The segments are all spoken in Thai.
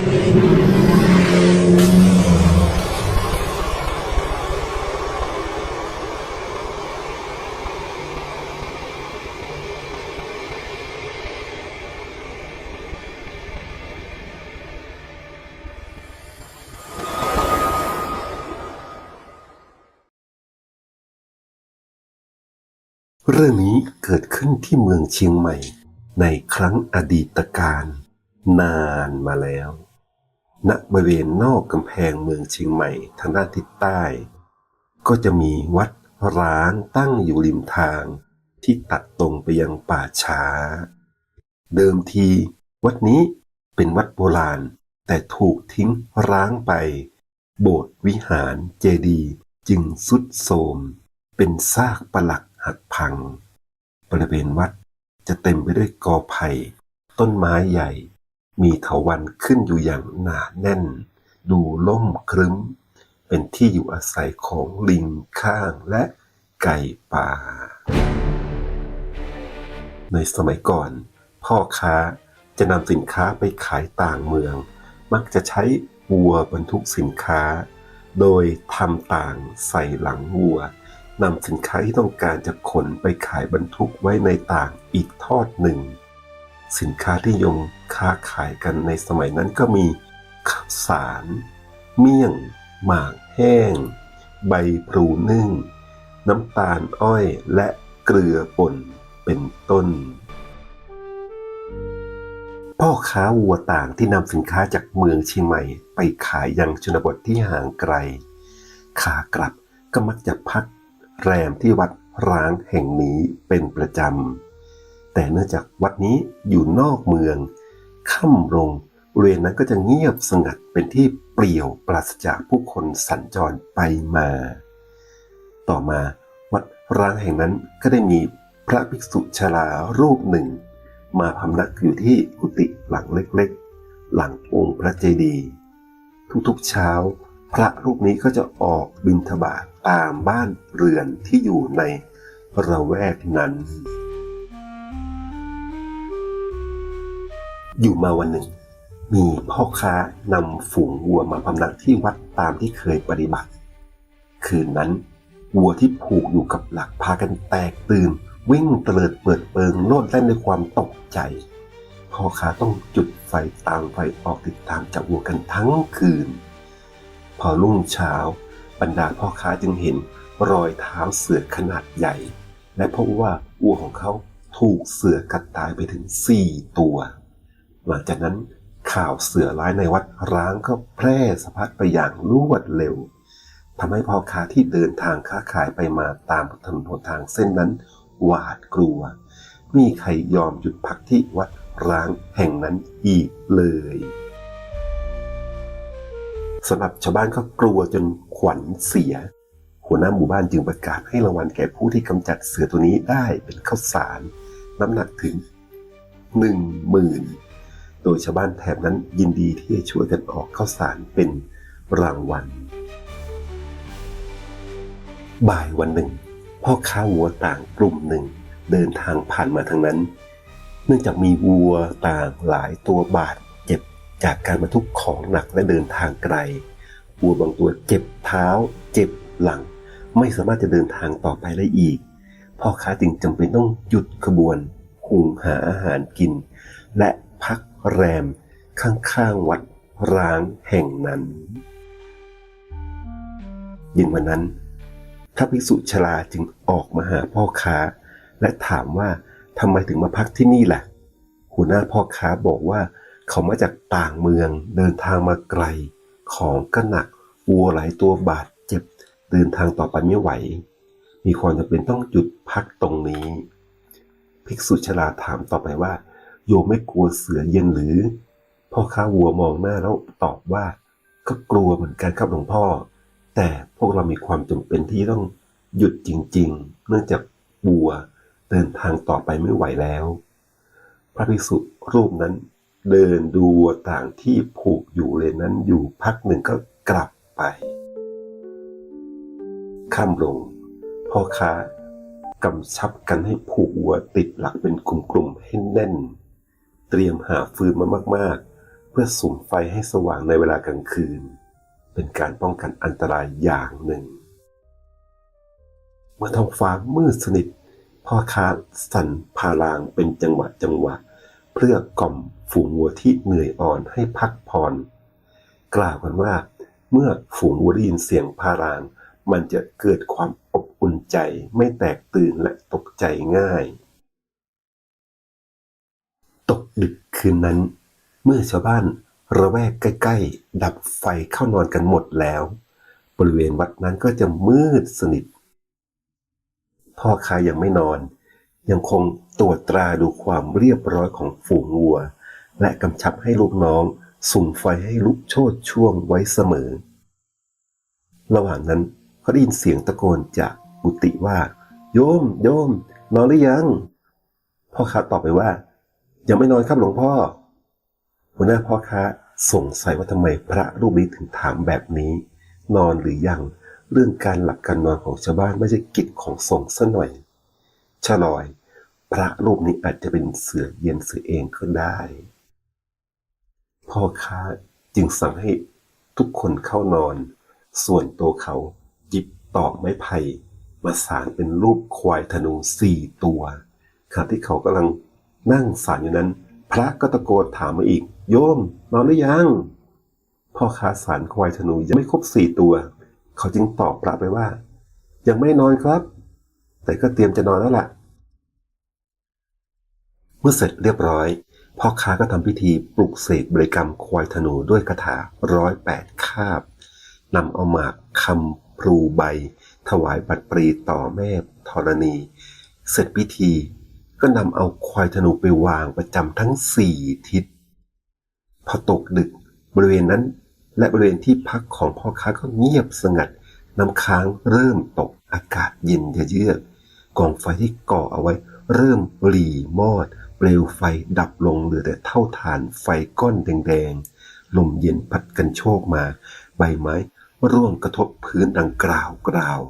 เรื่องนี้เกิดขึ้นที่เมืองเชียงใหม่ในครั้งอดีตการ นานมาแล้ว ณบริเวณนอกกำแพงเมืองเชียงใหม่ทางด้านทิศใต้ ก็จะมีวัดร้างตั้งอยู่ริมทาง ที่ตัดตรงไปยังป่าช้า เดิมที วัดนี้เป็นวัดโบราณ แต่ถูกทิ้งร้างไป โบสถ์วิหารเจดีย์จึงสุดโทรมเป็นซากปลักหักพัง บริเวณวัดจะเต็มไปด้วยกอไผ่ ต้นไม้ใหญ่ มีเถาวันขึ้นอยู่อย่างหนาแน่น ดูล่มครึ้ม เป็นที่อยู่อาศัยของลิงข้างและไก่ป่า ในสมัยก่อน พ่อค้าจะนำสินค้าไปขายต่างเมือง มักจะใช้วัวบรรทุกสินค้า โดยทำต่างใส่หลังวัวนำสินค้าที่ต้องการจะขนไปขายบรรทุกไว้ในต่างอีกทอดหนึ่ง สินค้าที่ยมค้าขายกันในสมัยนั้นก็มีข้าวสาร เมี่ยง หมากแห้ง ใบพลูนึ่ง น้ำตาลอ้อยและเกลือป่นเป็นต้น พ่อค้าวัวต่างที่นำสินค้าจากเมืองเชียงใหม่ ไปขายยังชนบทที่ห่างไกล ขากลับก็มักจะพักแรมที่วัดร้างแห่งนี้เป็นประจำ แต่เนื่องจากวัดนี้อยู่นอกเมืองค่ำลงบริเวณนั้นก็จะเงียบสงัดเป็นที่เปลี่ยวปราศจากผู้คนสัญจรไปมา ต่อมาวัดร้างแห่งนั้นก็ได้มีพระภิกษุชรารูปหนึ่ง มาพำนักอยู่ที่กุฏิหลังเล็กๆ หลังองค์พระเจดีย์ทุกๆเช้า พระรูปนี้ก็จะออกบิณฑบาตตามบ้านเรือนที่อยู่ในระแวกนั้น อยู่มาวันหนึ่ง มีพ่อค้านำฝูงวัวมาพำนักที่วัดตามที่เคยปฏิบัติ คืนนั้น วัวที่ผูกอยู่กับหลักพากันแตกตื่น วิ่งเตลิดเปิดเปิงโลดแล่นด้วยความตกใจ พ่อค้าต้องจุดไฟตามไฟออกติดตามจับวัวกันทั้งคืน พอรุ่งเช้า บรรดาพ่อค้าจึงเห็นรอยเท้าเสือขนาดใหญ่ และพบว่าวัวของเขาถูกเสือกัดตายไปถึงสี่ตัว หลังจากนั้นข่าวเสือร้ายในวัดร้างก็แพร่สะพัดไปอย่างรวดเร็วทำให้พ่อค้าที่เดินทางค้าขายไปมาตามถนนหนทางเส้นนั้น หวาดกลัวไมมีใครยอมหยุดพักที่วัดร้างแห่งนั้นอีกเลยสำหรับชาวบ้านก็กลัวจนขวัญเสีย หัวหน้าหมู่บ้านจึงประกาศให้รางวัลแก่ผู้ที่กำจัดเสือตัวนี้ได้เป็นข้าวสาร น้ำหนักถึงหนึ่งหมื่น โดยชาวบ้านแถบนั้นยินดีที่จะช่วยกันออกข้าวสารเป็นรางวัล บ่ายวันหนึ่ง พ่อค้าวัวต่างกลุ่มหนึ่ง เดินทางผ่านมาทางนั้น เนื่องจากมีวัวต่างหลายตัวบาดเจ็บจากการบรรทุกของหนักและเดินทางไกล วัวบางตัวเจ็บเท้า เจ็บหลัง ไม่สามารถจะเดินทางต่อไปได้อีก พ่อค้าจึงจำเป็นต้องหยุดขบวนหุงหาอาหารกิน และพัก แรมข้างๆวัดร้างแห่งนั้นเย็นวันนั้นพระภิกษุชราจึงออกมาหาพ่อค้า และถามว่าทำไมถึงมาพักที่นี่ล่ะ หัวหน้าพ่อค้าบอกว่าเขามาจากต่างเมืองเดินทางมาไกล ของก็หนักวัวหลายตัวบาดเจ็บ เดินทางต่อไปไม่ไหว มีความจำเป็นต้องหยุดพักตรงนี้ ภิกษุชราถามต่อไปว่า โยมไม่กลัวเสือเย็นหรือ พ่อค้าวัวมองหน้าแล้วตอบว่า ก็กลัวเหมือนกันครับหลวงพ่อ แต่พวกเรามีความจำเป็นที่ต้องหยุดจริง ๆ เนื่องจากวัวเดินทางต่อไปไม่ไหวแล้ว พระภิกษุรูปนั้นเดินดูวัวต่างที่ผูกอยู่เลยนั้นอยู่พักหนึ่งก็กลับไปข้ามลง พ่อค้ากำชับกันให้ผูกวัวติดหลักเป็นกลุ่มๆให้แน่น เตรียมหาฟืนมามาก ๆ เพื่อสุมไฟให้สว่างในเวลากลางคืน เป็นการป้องกันอันตรายอย่างหนึ่ง เมื่อท้องฟ้ามืดสนิทพ่อค้าสั่นพารางเป็นจังหวะจังหวะ เพื่อกล่อมฝูงวัวที่เหนื่อยอ่อนให้พักผ่อนกล่าวกันว่า เมื่อฝูงวัวได้ยินเสียงพาราง มันจะเกิดความอบอุ่นใจไม่แตกตื่นและตกใจง่าย ตกดึกคืนนั้น เมื่อชาวบ้านระแวกใกล้ ๆ ดับไฟเข้านอนกันหมดแล้ว บริเวณวัดนั้นก็จะมืดสนิท พ่อค้ายังไม่นอน ยังคงตรวจตราดูความเรียบร้อยของฝูงวัว และกำชับให้ลูกน้องสุ่มไฟให้ลุกโชดช่วงไว้เสมอ ระหว่างนั้นเขาได้ยินเสียงตะโกนจากกุฏิว่า โยม โยม นอนหรือยังพ่อค้าตอบไปว่า ยังไม่นอนครับหลวงพ่อ หัวหน้าพ่อค้าสงสัยว่าทำไมพระรูปนี้ถึงถามแบบนี้ นอนหรือยังเรื่องการหลับการนอนของชาวบ้านไม่ใช่กิจของสงฆ์ซะหน่อยชะลอย พระรูปนี้อาจจะเป็นเสือเย็นเสือเองก็ได้ พ่อค้าจึงสั่งให้ทุกคนเข้านอน ส่วนตัวเขาหยิบตอกไม้ไผ่มาสานเป็นรูปควายธนูสี่ตัวขณะที่เขากำลัง นั่งสานอยู่นั้น พระก็ตะโกนถามมาอีก โยมนอนหรือยัง พ่อค้าสารควายธนูยังไม่ครบสี่ตัว เขาจึงตอบพระไปว่า ยังไม่นอนครับ แต่ก็เตรียมจะนอนแล้วล่ะ เมื่อเสร็จเรียบร้อย พ่อค้าก็ทำพิธีปลุกเสกบริกรรมควายธนูด้วยคาถาร้อยแปดคาบนำเอาหมากคำพลูใบ ถวายบัตรปรีต่อแม่ธรณี เสร็จพิธี ก็นำเอาควายธนูไปวางประจำทั้งสี่ทิศ พอตกดึกบริเวณนั้น และบริเวณที่พักของพ่อค้าก็เงียบสงัดน้ำค้างเริ่มตกอากาศเย็นเยือกกองไฟที่ก่อเอาไว้ เริ่มหลีมอด เปลวไฟดับลงเหลือแต่เท่าฐานไฟก้อนแดงๆ ลมเย็นพัดกันโชกมา ใบไม้ร่วงกระทบพื้นดังกราวกราว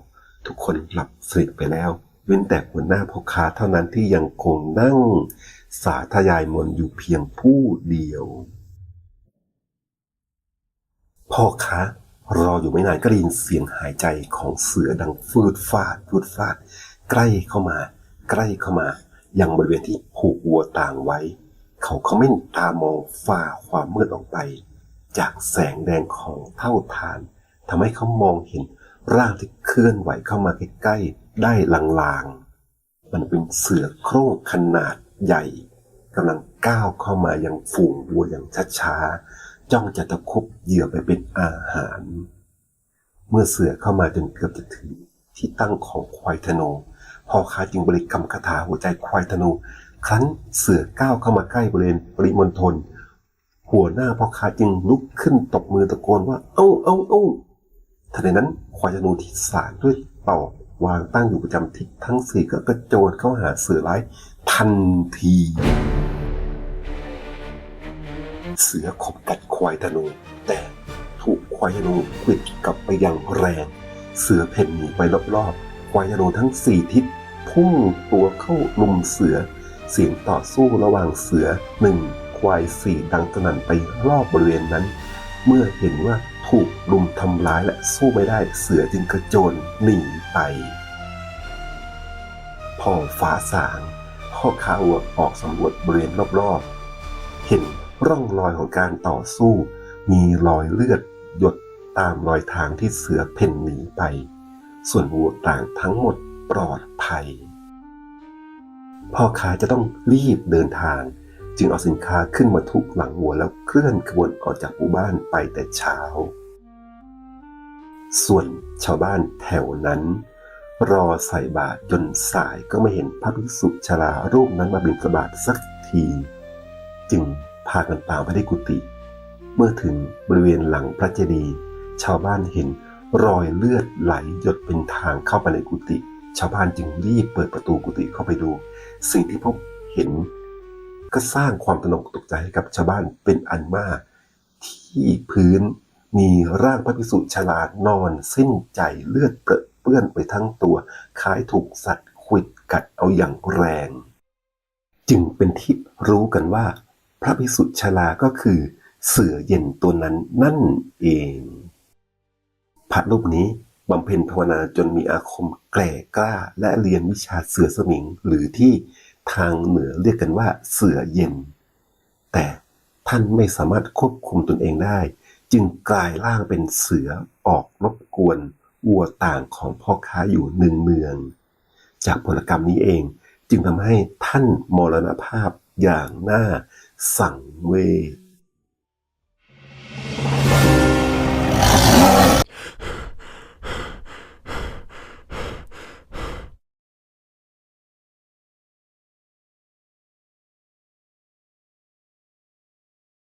ทุกคนหลับสนิทไปแล้ว ว้นแต่หัวหน้าพ่อค้าเท่านั้นที่ยังคงนั่ง สาธยายมนอยู่เพียงผู้เดียว พ่อค้ารออยู่ไม่นานก็ได้ยินเสียงหายใจของเสือดังฟืดฟาดฟืดฟาด ใกล้เข้ามา ใกล้เข้ามา ยังบริเวณที่ผูกวัวต่างไว้ เขาเขาไม่ตามองฝ่าความมืดออกไป จากแสงแดงของเท่าฐานทำให้เขามองเห็นร่างที่เคลื่อนไหวเข้ามาใกล้ๆ ได้ลางๆ มันเป็นเสือโคร่งขนาดใหญ่กำลังก้าวเข้ามายังฝูงวัวอย่างช้าๆ จ้องจะตะคุบเหยื่อไปเป็นอาหาร เมื่อเสือเข้ามาจนเกือบจะถึงที่ตั้งของควายธนูพ่อค้าจึงบริกรรมคาถาหัวใจควายธนู ครั้นเสือก้าวเข้ามาใกล้บริเวณปริมณฑลหัวหน้าพ่อค้าจึงลุกขึ้นตบมือตะโกนว่า เอ้าเอ้าเอ้าทันใดนั้นควายธนูที่สานด้วยตอก วางตั้งอยู่ประจำทิศทั้งสี่ก็กระโจนเข้าหาเสือร้ายทันที เสือขบกัดควายธนู แต่ถูกควายธนูควิดกลับไปอย่างแรง เสือเพ่นหนีไปรอบๆ ควายธนูทั้งสี่ทิศพุ่งตัวเข้าลุมเสือ เสียงต่อสู้ระหว่างเสือหนึ่งควายสี่ดังสนั่นไปรอบบริเวณนั้น เมื่อเห็นว่าถูกลุมทำร้ายและสู้ไม่ได้เสือจึงกระโจนหนีไป พอฟ้าสางพ่อค้าวัวออกสำรวจบริเวณรอบๆ เห็นร่องรอยของการต่อสู้ มีรอยเลือดหยดตามรอยทางที่เสือเพ่นหนีไป ส่วนวัวต่างทั้งหมดปลอดภัย พ่อค้าจะต้องรีบเดินทาง จึงเอาสินค้าขึ้นมาทุกหลังวัวแล้วเคลื่อนขบวนออกจากหมู่บ้านไปแต่เช้า ส่วนชาวบ้านแถวนั้น รอใส่บาตรจนสายก็ไม่เห็นพระภิกษุชรารูปนั้นมาบิณฑบาตสักที จึงพากันตามไปที่กุฏิเมื่อถึงบริเวณหลังพระเจดีย์ชาวบ้านเห็นรอยเลือดไหลหยดเป็นทางเข้าไปในกุฏิชาวบ้านจึงรีบเปิดประตูกุฏิเข้าไปดู สิ่งที่พบเห็น ก็สร้างความตระหนกตกใจให้กับชาวบ้านเป็นอันมาก ที่พื้นมีร่างพระภิกษุชราดนอนสิ้นใจเลือดเปรอะเปื้อนไปทั้งตัว คล้ายถูกสัตว์ขวิดกัดเอาอย่างแรง จึงเป็นที่รู้กันว่า พระภิกษุชราก็คือ เสือเย็นตัวนั้นนั่นเองพระรูปนี้บำเพ็ญภาวนาจนมีอาคมแกร่กล้าและเรียนวิชาเสือสมิงหรือที่ ทางเหนือเรียกกันว่าเสือเย็น แต่ท่านไม่สามารถควบคุมตนเองได้ จึงกลายร่างเป็นเสือออกรบกวนวัวต่างของพ่อค้าอยู่หนึ่งเมือง จากผลกรรมนี้เองจึงทำให้ท่านมรณภาพอย่างน่าสั่งเวช